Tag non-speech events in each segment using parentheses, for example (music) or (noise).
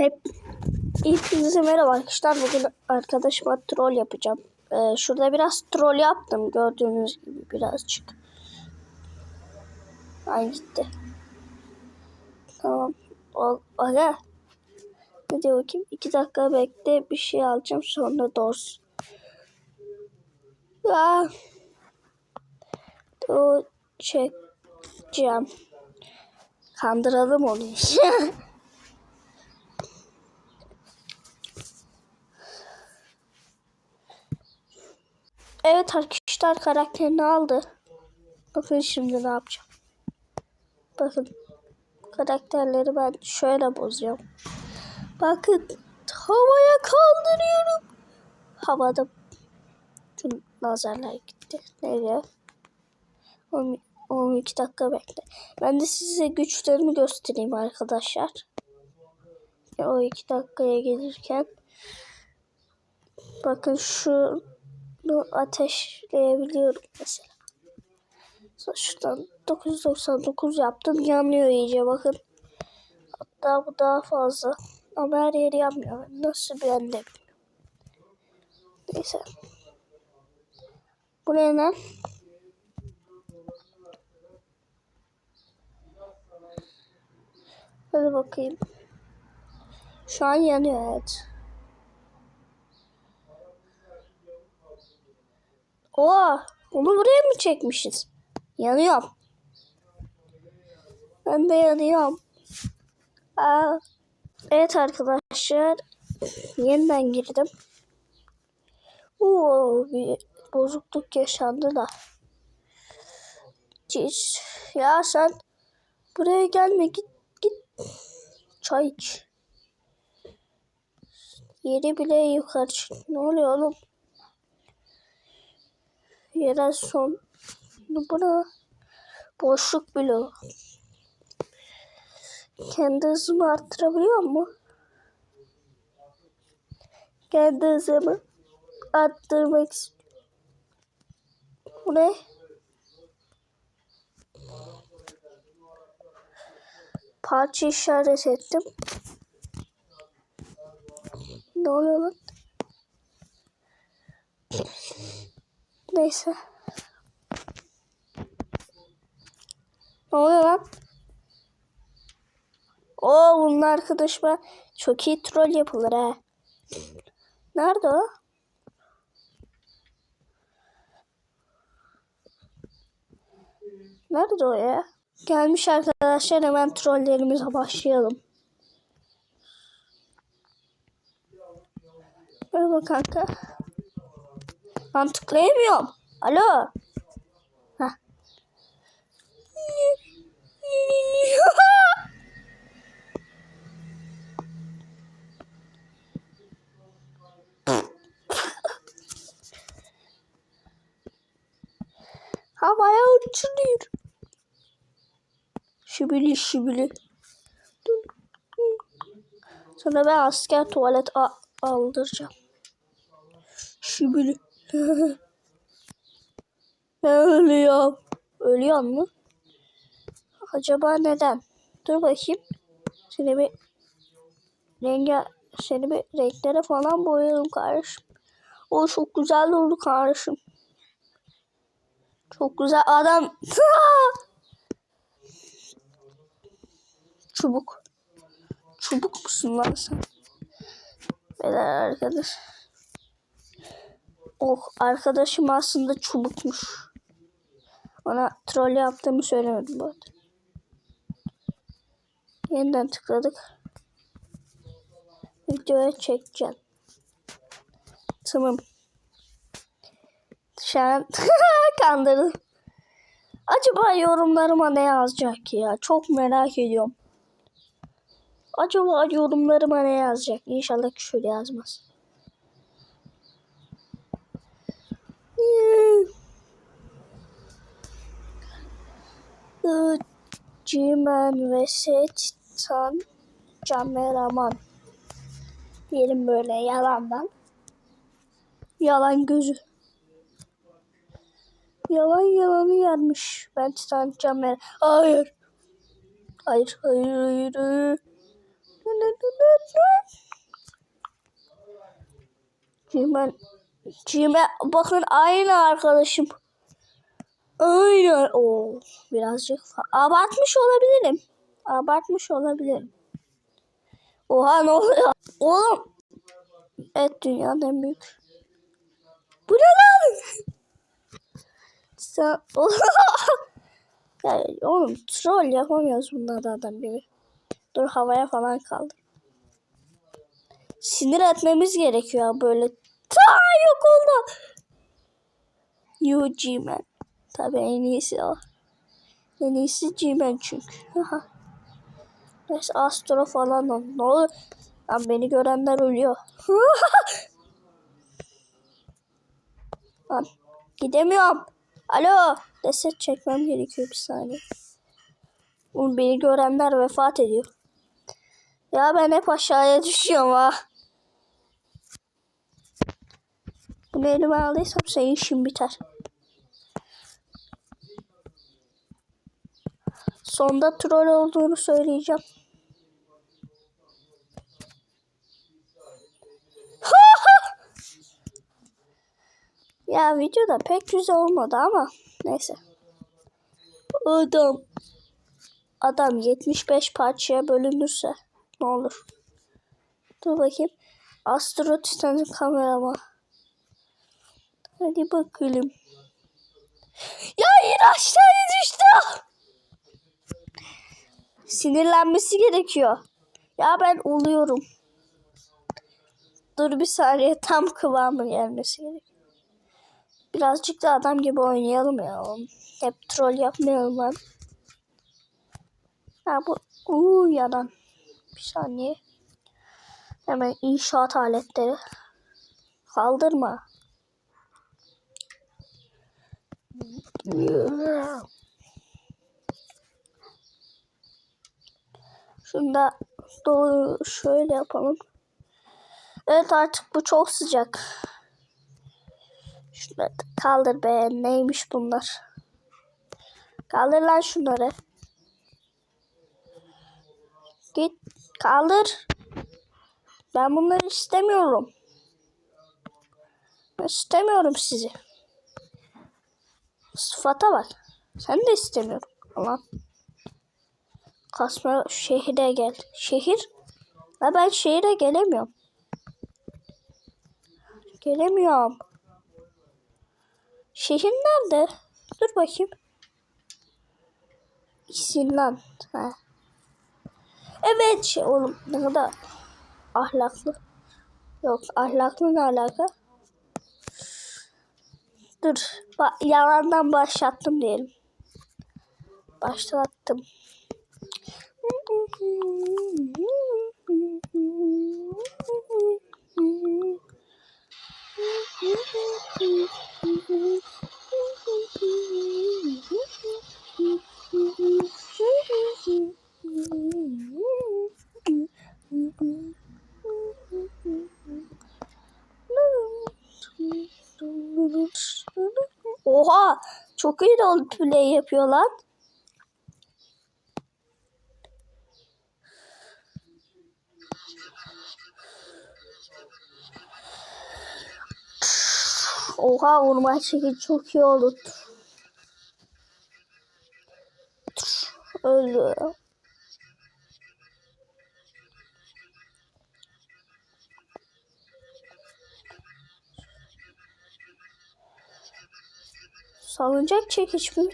Hep hepinize merhaba arkadaşlar. Bugün arkadaşıma troll yapacağım. Ee, şurada biraz troll yaptım. Gördüğünüz gibi birazcık. Ay gitti. Tamam. O, aga. Ne diyor bakayım? İki dakika bekle. Bir şey alacağım. Sonra dors. Ya. O çekeceğim. Kandıralım onu. (laughs) Evet arkadaşlar karakterini aldı. Bakın şimdi ne yapacağım. Bakın karakterleri ben şöyle bozuyorum. Bakın havaya kaldırıyorum. Havada tüm nazarlar gitti. Nereye? 12 dakika bekle. Ben de size güçlerimi göstereyim arkadaşlar. O 2 dakikaya gelirken bakın şu bunu ateşleyebiliyorum mesela. Sonra şuradan 999 yaptım. Yanıyor iyice bakın. Hatta bu daha fazla. Ama her yeri yanmıyor. Nasıl bir bilmiyorum. Neyse. Bu ne? Hadi bakayım. Şu an yanıyor evet. Oha! Onu buraya mı çekmişiz? Yanıyorum. Ben de yanıyorum. Aa, evet arkadaşlar. Yeniden girdim. Oo, bir bozukluk yaşandı da. Hiç. Ya sen buraya gelme git git. Çay iç. Yeri bile yukarı çık. Ne oluyor oğlum? Yere son. Bu ne? Boşluk bloğu. Kendi hızımı arttırabiliyor mu? Kendi hızımı arttırmak istiyorum. Bu ne? Parça işaret ettim. Ne oluyor lan? Neyse. Ne oluyor lan? Oo bunun arkadaşıma çok iyi troll yapılır ha. Nerede o? Nerede o ya? Gelmiş arkadaşlar hemen trollerimize başlayalım. Merhaba kanka. Ben tıklayamıyorum. Alo. Heh. (laughs) Havaya uçuruyor. Şibili şibili. Sonra ben asker tuvalet aldıracağım. Şibili. Ben ölüyorum. Ölüyor mu? Acaba neden? Dur bakayım. Seni bir rengi seni bir renklere falan boyayalım kardeşim. O çok güzel oldu kardeşim. Çok güzel adam. (laughs) Çubuk. Çubuk musun lan sen? Beyler arkadaş. Oh arkadaşım aslında çubukmuş. Ona troll yaptığımı söylemedim bu arada. Yeniden tıkladık. Videoya çekeceğim. Tamam. Şu an (laughs) kandırdım. Acaba yorumlarıma ne yazacak ya? Çok merak ediyorum. Acaba yorumlarıma ne yazacak? İnşallah şöyle yazmaz. Cimen ve Seçtan Cameraman. Diyelim böyle yalandan. Yalan gözü. Yalan yalanı yermiş. Ben Titan Camer. Hayır. Hayır, hayır, hayır, hayır. Cimen. Cimen. Bakın aynı arkadaşım. Aynen. Oo, birazcık abartmış olabilirim. Abartmış olabilirim. Oha ne oluyor? Oğlum. Evet dünyanın en büyük. Bu ne lan? Sen... (laughs) ya oğlum troll yapamıyoruz bunlardan biri. Dur havaya falan kaldı. Sinir etmemiz gerekiyor böyle. Ta yok oldu. Yu G-Man. Tabii en iyisi o. En iyisi G-Man çünkü. Neyse Astro falan o. Ne olur? Lan beni görenler ölüyor. (laughs) Lan gidemiyorum. Alo. Reset çekmem gerekiyor bir saniye. Oğlum beni görenler vefat ediyor. Ya ben hep aşağıya düşüyorum ha. Bunu elime aldıysam senin işin biter. Sonda troll olduğunu söyleyeceğim. (laughs) ya videoda pek güzel olmadı ama neyse. Adam adam 75 parçaya bölünürse ne olur? Dur bakayım. Astro Titan'ın kamerama. Hadi bakalım. Ya yine aşağıya düştü. Sinirlenmesi gerekiyor. Ya ben uluyorum. Dur bir saniye tam kıvamı gelmesi gerekiyor. Birazcık da adam gibi oynayalım ya. Hep troll yapmayalım lan. Ha bu uuu yalan. Bir saniye. Hemen inşaat aletleri. Kaldırma. Şunu da doğru şöyle yapalım. Evet artık bu çok sıcak. Şunları kaldır be. Neymiş bunlar? Kaldır lan şunları. Git kaldır. Ben bunları istemiyorum. Ben istemiyorum sizi. Sıfata bak. Sen de istemiyorum. Ulan. Kasma şehire gel. Şehir? Ha ben şehire gelemiyorum. Gelemiyorum. Şehir nerede? Dur bakayım. İsinlan. Ha. Evet şey oğlum ne kadar ahlaklı. Yok ahlaklı ne alaka? Dur. Ba yalandan başlattım diyelim. Başlattım. Oha! Çok iyi roleplay yapıyor lan. Oha vurma çeki çok iyi oldu. Öldü. Salıncak çekiç mi?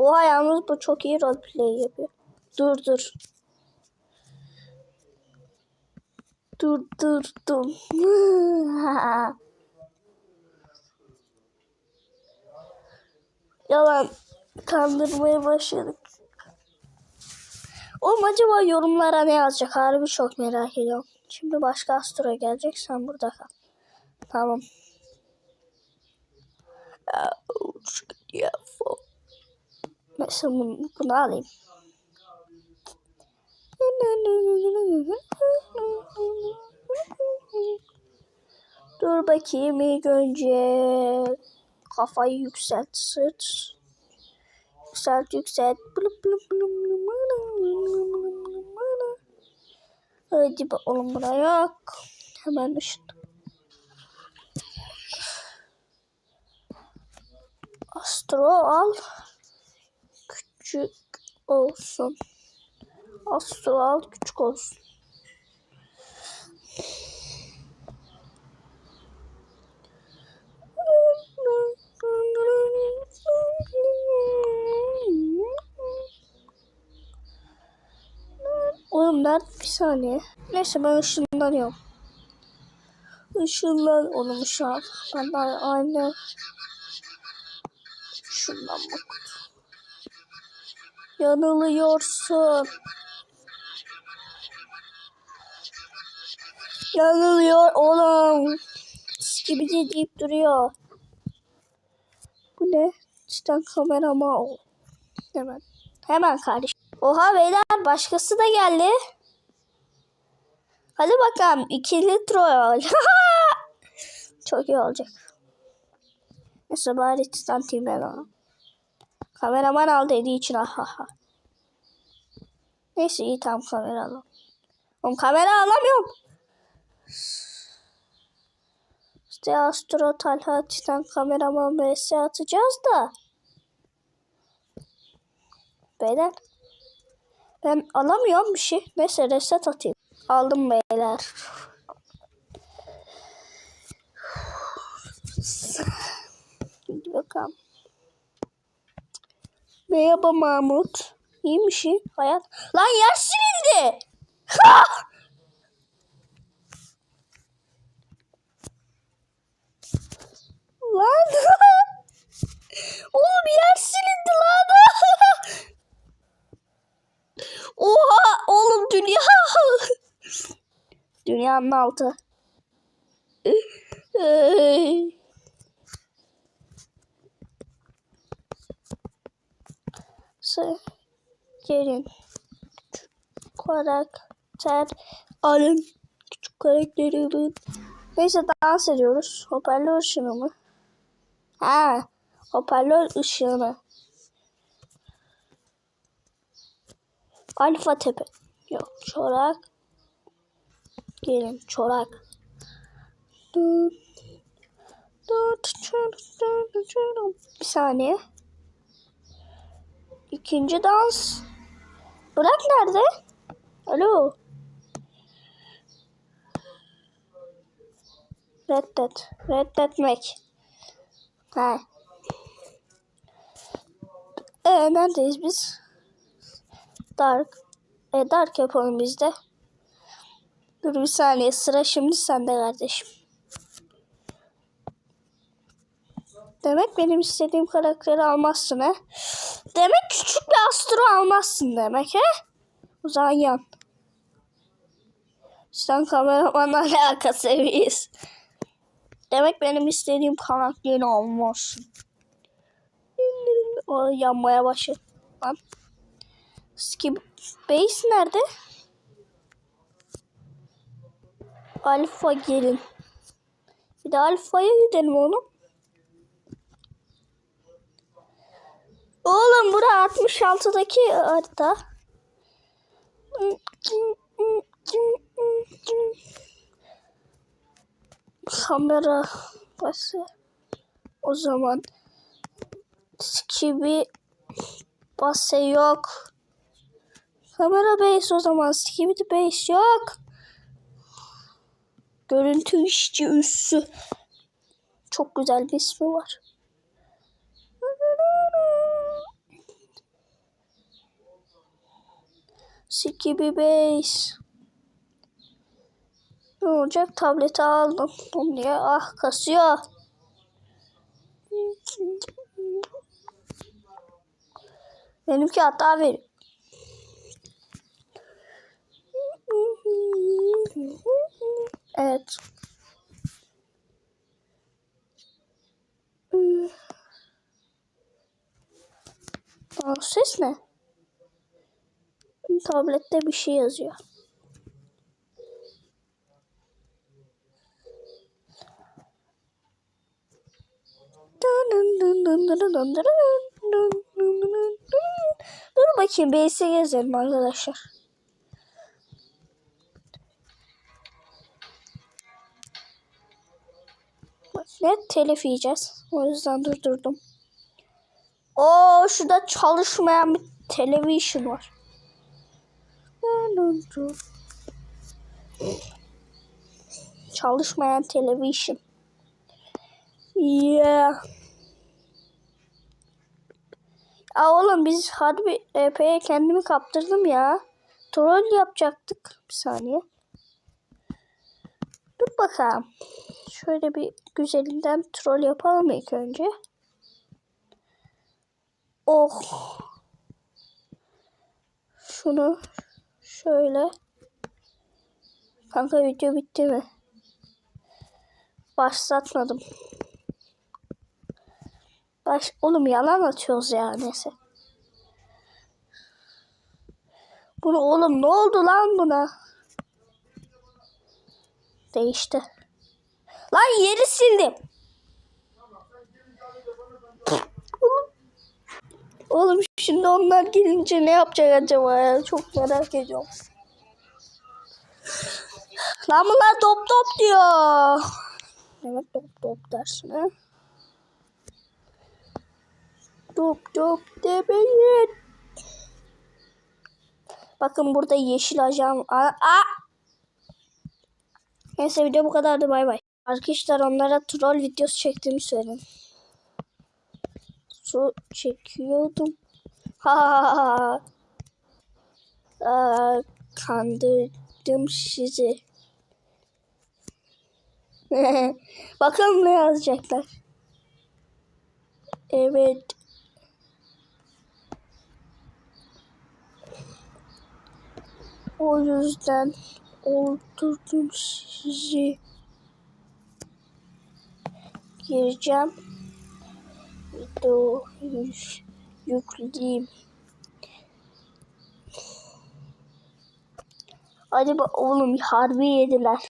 Oha yalnız bu çok iyi roleplay yapıyor. Dur dur. Dur dur dur. (laughs) Yalan kandırmaya başladık. Oğlum acaba yorumlara ne yazacak? Harbi çok merak ediyorum. Şimdi başka Astro gelecek. Sen burada kal. Tamam. Mesela bunu, alayım. Dur bakayım ilk önce kafayı yükselt sırt. Yükselt yükselt. Hadi bakalım buraya. Hemen ışın. Astro al. Küçük olsun. Astro al küçük olsun. Oğlum nerede bir saniye. Neyse ben ışınlanıyorum. Işınlan oğlum ışığa. Ben de aynı. Şundan bak. Yanılıyorsun. Yanılıyor oğlum. Gibi de deyip duruyor. Bu ne? Cidden kamerama ol. Hemen. Hemen kardeşim. Oha beyler başkası da geldi. Hadi bakalım ikili troll. (laughs) Çok iyi olacak. Neyse bari Titan Team'e alalım. Kameraman al dediği için ahaha. Neyse iyi tamam kamera alalım. Oğlum kamera alamıyorum. İşte Astro Talha Titan kameraman vs atacağız da. Beyler. Ben alamıyorum bir şey. Neyse reset atayım. Aldım beyler. Hadi bakalım. Merhaba Mahmut. İyi misin? Hayat. Lan yer silindi. Ha! Lan. (laughs) Oğlum yer silindi lan. (laughs) Oha oğlum dünya. (laughs) Dünyanın altı. Gelin. Karakter alın. Küçük karakteri alın. Neyse dans ediyoruz. Hoparlör ışını mı? Ha, hoparlör ışığını. Alfa tepe. Yok çorak. Gelin çorak. Bir saniye. İkinci dans. Bırak nerede? Alo. Reddet. Reddetmek. Ha. Ee, neredeyiz biz? Dark. E, dark yapalım biz de. Dur bir saniye sıra şimdi sende kardeşim. Demek benim istediğim karakteri almazsın he? Demek küçük bir astro almazsın demek he? O zaman yan. Sen kameramanla (laughs) alakası seviyiz. Demek benim istediğim karakteri almazsın. O yanmaya başladı. Lan. Skip base nerede? Alfa gelin. Bir de alfaya gidelim oğlum. Oğlum bura 66'daki harita. Kamera bası. O zaman Skibi base yok. Kamera base o zaman Skibidi base yok. Görüntü işçi üssü. Çok güzel bir ismi var. Skibi base. Ne olacak? Tableti aldım. Niye? Ah kasıyor. Benimki hata veriyor. Evet. Aa, ses ne? Tablette bir şey yazıyor. Dur bakayım BS gezelim arkadaşlar. Ne telif yiyeceğiz. O yüzden durdurdum. Oo şurada çalışmayan bir televizyon var. Çalışmayan televizyon. Yeah. Aa oğlum biz harbi EP'ye kendimi kaptırdım ya. Troll yapacaktık. Bir saniye. Dur bakalım. Şöyle bir güzelinden troll yapalım ilk önce. Oh. Şunu şöyle. Kanka video bitti mi? Başlatmadım. Baş, oğlum yalan atıyoruz ya neyse. Bunu oğlum ne oldu lan buna? Değişti. Lan yeri sildim. Oğlum, şimdi onlar gelince ne yapacak acaba ya? Çok merak ediyorum. Lan bunlar top top diyor. Evet top top dersin ha. Top top demeyin. Bakın burada yeşil ajan. Aa, aa! Neyse video bu kadardı bay bay. Arkadaşlar onlara troll videosu çektiğimi söyleyin. Su çekiyordum. (laughs) Ha ha ha. Aa, kandırdım sizi. (laughs) Bakalım ne yazacaklar. Evet. O yüzden öldürdüm sizi. Gireceğim. Videoyu yükleyeyim. Bak oğlum harbi yediler.